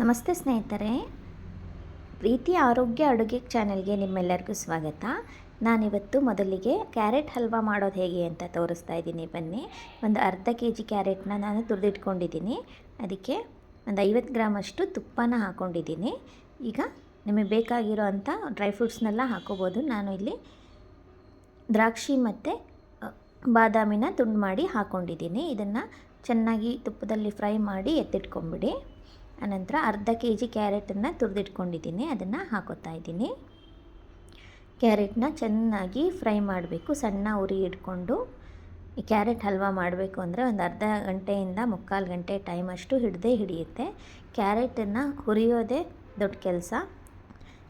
ನಮಸ್ತೆ ಸ್ನೇಹಿತರೆ, ಪ್ರೀತಿ ಆರೋಗ್ಯ ಅಡುಗೆ ಚಾನೆಲ್ಗೆ ನಿಮ್ಮೆಲ್ಲರಿಗೂ ಸ್ವಾಗತ. ನಾನಿವತ್ತು ಮೊದಲಿಗೆ ಕ್ಯಾರೆಟ್ ಹಲ್ವಾ ಮಾಡೋದು ಹೇಗೆ ಅಂತ ತೋರಿಸ್ತಾ ಇದ್ದೀನಿ. ಬನ್ನಿ, ಒಂದು ಅರ್ಧ ಕೆ ಜಿ ಕ್ಯಾರೆಟ್ನ ನಾನು ತುರಿದಿಟ್ಕೊಂಡಿದ್ದೀನಿ. ಅದಕ್ಕೆ ಒಂದು ಐವತ್ತು ಗ್ರಾಮಷ್ಟು ತುಪ್ಪನ ಹಾಕ್ಕೊಂಡಿದ್ದೀನಿ ಈಗ ನಿಮಗೆ ಬೇಕಾಗಿರೋ ಅಂಥ ಡ್ರೈ ಫ್ರೂಟ್ಸ್ನೆಲ್ಲ ಹಾಕೋಬೋದು. ನಾನು ಇಲ್ಲಿ ದ್ರಾಕ್ಷಿ ಮತ್ತು ಬಾದಾಮಿನ ತುಂಡು ಮಾಡಿ ಹಾಕ್ಕೊಂಡಿದ್ದೀನಿ ಇದನ್ನು ಚೆನ್ನಾಗಿ ತುಪ್ಪದಲ್ಲಿ ಫ್ರೈ ಮಾಡಿ ಎತ್ತಿಟ್ಕೊಂಬಿಡಿ. ಆನಂತರ ಅರ್ಧ ಕೆ ಜಿ ಕ್ಯಾರೆಟನ್ನು ತುರಿದಿಟ್ಕೊಂಡಿದ್ದೀನಿ, ಅದನ್ನು ಹಾಕೋತಾ ಇದ್ದೀನಿ. ಕ್ಯಾರೆಟ್ನ ಚೆನ್ನಾಗಿ ಫ್ರೈ ಮಾಡಬೇಕು, ಸಣ್ಣ ಉರಿ ಇಟ್ಕೊಂಡು ಈ ಕ್ಯಾರೆಟ್ ಹಲ್ವಾ ಮಾಡಬೇಕು ಅಂದರೆ ಒಂದು ಅರ್ಧ ಗಂಟೆಯಿಂದ ಮುಕ್ಕಾಲು ಗಂಟೆ ಟೈಮ್ ಅಷ್ಟು ಹಿಡ್ದೇ ಹಿಡಿಯುತ್ತೆ. ಕ್ಯಾರೆಟನ್ನು ಹುರಿಯೋದೇ ದೊಡ್ಡ ಕೆಲಸ.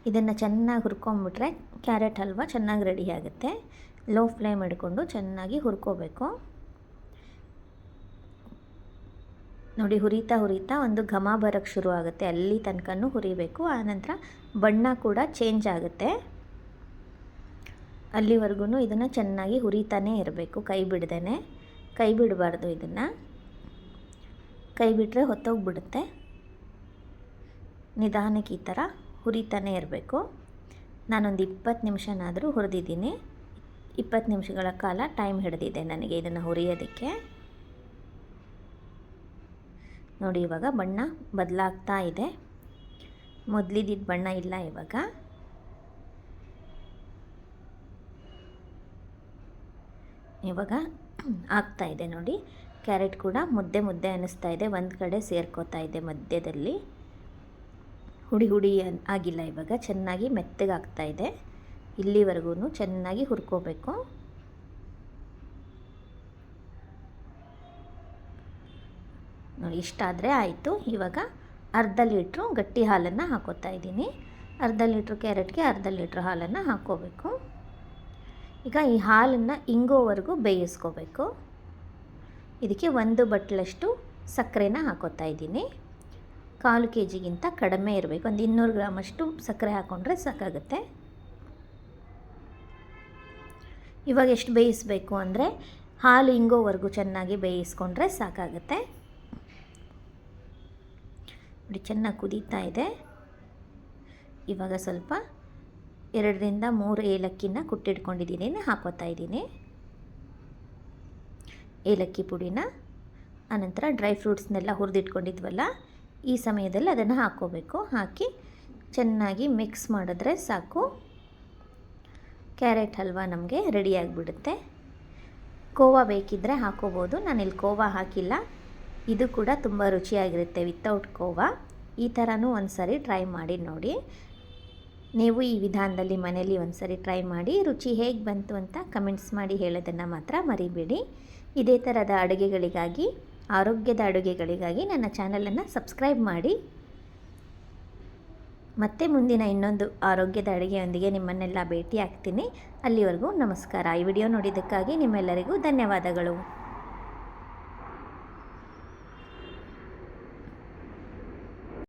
ಇದನ್ನು ಚೆನ್ನಾಗಿ ಹುರ್ಕೊಂಬಿಟ್ರೆ ಕ್ಯಾರೆಟ್ ಹಲ್ವಾ ಚೆನ್ನಾಗಿ ರೆಡಿ ಆಗುತ್ತೆ. ಲೋ ಫ್ಲೇಮ್ ಇಟ್ಕೊಂಡು ಚೆನ್ನಾಗಿ ಹುರ್ಕೋಬೇಕು. ನೋಡಿ ಹುರಿತಾ ಹುರಿತಾ ಒಂದು ಘಮ ಬರೋಕ್ಕೆ ಶುರು ಆಗುತ್ತೆ. ಅಲ್ಲಿ ತನಕನೂ ಹುರಿಬೇಕು. ಆನಂತರ ಬಣ್ಣ ಕೂಡ ಚೇಂಜ್ ಆಗುತ್ತೆ. ಅಲ್ಲಿವರೆಗೂ ಇದನ್ನು ಚೆನ್ನಾಗಿ ಹುರಿತಾನೇ ಇರಬೇಕು. ಕೈ ಬಿಡ್ದೇ ಕೈ ಬಿಡಬಾರ್ದು ಇದನ್ನು. ಕೈ ಬಿಟ್ಟರೆ ಹೊತ್ತೋಗ್ಬಿಡುತ್ತೆ. ನಿಧಾನಕ್ಕೆ ಈ ಥರ ಹುರಿತಾನೇ ಇರಬೇಕು. ನಾನೊಂದು ಇಪ್ಪತ್ತು ನಿಮಿಷನಾದರೂ ಹುರಿದಿದ್ದೀನಿ. ಇಪ್ಪತ್ತು ನಿಮಿಷಗಳ ಕಾಲ ಟೈಮ್ ಹಿಡಿದಿದೆ ನನಗೆ ಇದನ್ನು ಹುರಿಯೋದಕ್ಕೆ. ನೋಡಿ, ಇವಾಗ ಬಣ್ಣ ಬದಲಾಗ್ತಾ ಇದೆ. ಮೊದಲಿದ್ದ ಬಣ್ಣ ಇಲ್ಲ ಇವಾಗ. ಇವಾಗ ಆಗ್ತಾ ಇದೆ ನೋಡಿ. ಕ್ಯಾರೆಟ್ ಕೂಡ ಮುದ್ದೆ ಮುದ್ದೆ ಅನ್ನಿಸ್ತಾ ಇದೆ. ಒಂದು ಕಡೆ ಸೇರ್ಕೋತಾ ಇದೆ ಮಧ್ಯದಲ್ಲಿ. ಹುಡಿ ಹುಡಿ ಆಗಿಲ್ಲ ಇವಾಗ. ಚೆನ್ನಾಗಿ ಮೆತ್ತಗಾಗ್ತಾ ಇದೆ. ಇಲ್ಲಿವರೆಗೂ ಚೆನ್ನಾಗಿ ಹುರ್ಕೋಬೇಕು. ನೋಡಿ ಇಷ್ಟಾದರೆ ಆಯಿತು. ಇವಾಗ ಅರ್ಧ ಲೀಟ್ರು ಗಟ್ಟಿ ಹಾಲನ್ನು ಹಾಕೋತಾ ಇದ್ದೀನಿ. ಅರ್ಧ ಲೀಟ್ರ್ ಕ್ಯಾರೆಟ್ಗೆ ಅರ್ಧ ಲೀಟ್ರ್ ಹಾಲನ್ನು ಹಾಕ್ಕೋಬೇಕು ಈಗ ಈ ಹಾಲನ್ನು ಇಂಗೋವರೆಗೂ ಬೇಯಿಸ್ಕೋಬೇಕು. ಇದಕ್ಕೆ ಒಂದು ಬಟ್ಲಷ್ಟು ಸಕ್ಕರೆನ ಹಾಕೋತಾ ಇದ್ದೀನಿ. ಕಾಲು ಕೆ ಜಿಗಿಂತ ಕಡಿಮೆ ಇರಬೇಕು. ಒಂದು ಇನ್ನೂರು ಗ್ರಾಮಷ್ಟು ಸಕ್ಕರೆ ಹಾಕ್ಕೊಂಡ್ರೆ ಸಾಕಾಗುತ್ತೆ. ಇವಾಗ ಎಷ್ಟು ಬೇಯಿಸಬೇಕು ಅಂದರೆ ಹಾಲು ಇಂಗೋವರೆಗೂ ಚೆನ್ನಾಗಿ ಬೇಯಿಸ್ಕೊಂಡ್ರೆ ಸಾಕಾಗುತ್ತೆ. ನೋಡಿ, ಚೆನ್ನಾಗಿ ಕುದೀತಾ ಇದೆ. ಇವಾಗ ಸ್ವಲ್ಪ ಎರಡರಿಂದ ಮೂರು ಏಲಕ್ಕಿನ ಕುಟ್ಟಿಟ್ಕೊಂಡಿದ್ದೀನಿ ಹಾಕೋತಾ ಇದ್ದೀನಿ. ಏಲಕ್ಕಿ ಪುಡಿನ, ಆನಂತರ ಡ್ರೈ ಫ್ರೂಟ್ಸ್ನೆಲ್ಲ ಹುರಿದಿಟ್ಕೊಂಡಿದ್ವಲ್ಲ, ಈ ಸಮಯದಲ್ಲಿ ಅದನ್ನು ಹಾಕ್ಕೋಬೇಕು. ಹಾಕಿ ಚೆನ್ನಾಗಿ ಮಿಕ್ಸ್ ಮಾಡಿದ್ರೆ ಸಾಕು. ಕ್ಯಾರೆಟ್ ಹಲ್ವಾ ನಮಗೆ ರೆಡಿಯಾಗಿಬಿಡುತ್ತೆ ಕೋವಾ ಬೇಕಿದ್ದರೆ ಹಾಕೋಬೋದು ನಾನಿಲ್ಲಿ ಕೋವಾ ಹಾಕಿಲ್ಲ. ಇದು ಕೂಡ ತುಂಬ ರುಚಿಯಾಗಿರುತ್ತೆ ವಿತೌಟ್ ಕೋವಾ. ಈ ಥರನೂ ಒಂದು ಸರಿ ಟ್ರೈ ಮಾಡಿ ನೋಡಿ. ನೀವು ಈ ವಿಧಾನದಲ್ಲಿ ಮನೆಯಲ್ಲಿ ಒಂದು ಸರಿ ಟ್ರೈ ಮಾಡಿ, ರುಚಿ ಹೇಗೆ ಬಂತು ಅಂತ ಕಮೆಂಟ್ಸ್ ಮಾಡಿ ಹೇಳೋದನ್ನು ಮಾತ್ರ ಮರಿಬೇಡಿ. ಇದೇ ಥರದ ಅಡುಗೆಗಳಿಗಾಗಿ, ಆರೋಗ್ಯದ ಅಡುಗೆಗಳಿಗಾಗಿ ನನ್ನ ಚಾನಲನ್ನು ಸಬ್ಸ್ಕ್ರೈಬ್ ಮಾಡಿ. ಮತ್ತೆ ಮುಂದಿನ ಇನ್ನೊಂದು ಆರೋಗ್ಯದ ಅಡುಗೆಯೊಂದಿಗೆ ನಿಮ್ಮನ್ನೆಲ್ಲ ಭೇಟಿ ಆಗ್ತೀನಿ ಅಲ್ಲಿವರೆಗೂ ನಮಸ್ಕಾರ. ಈ ವಿಡಿಯೋ ನೋಡಿದ್ದಕ್ಕಾಗಿ ನಿಮ್ಮೆಲ್ಲರಿಗೂ ಧನ್ಯವಾದಗಳು.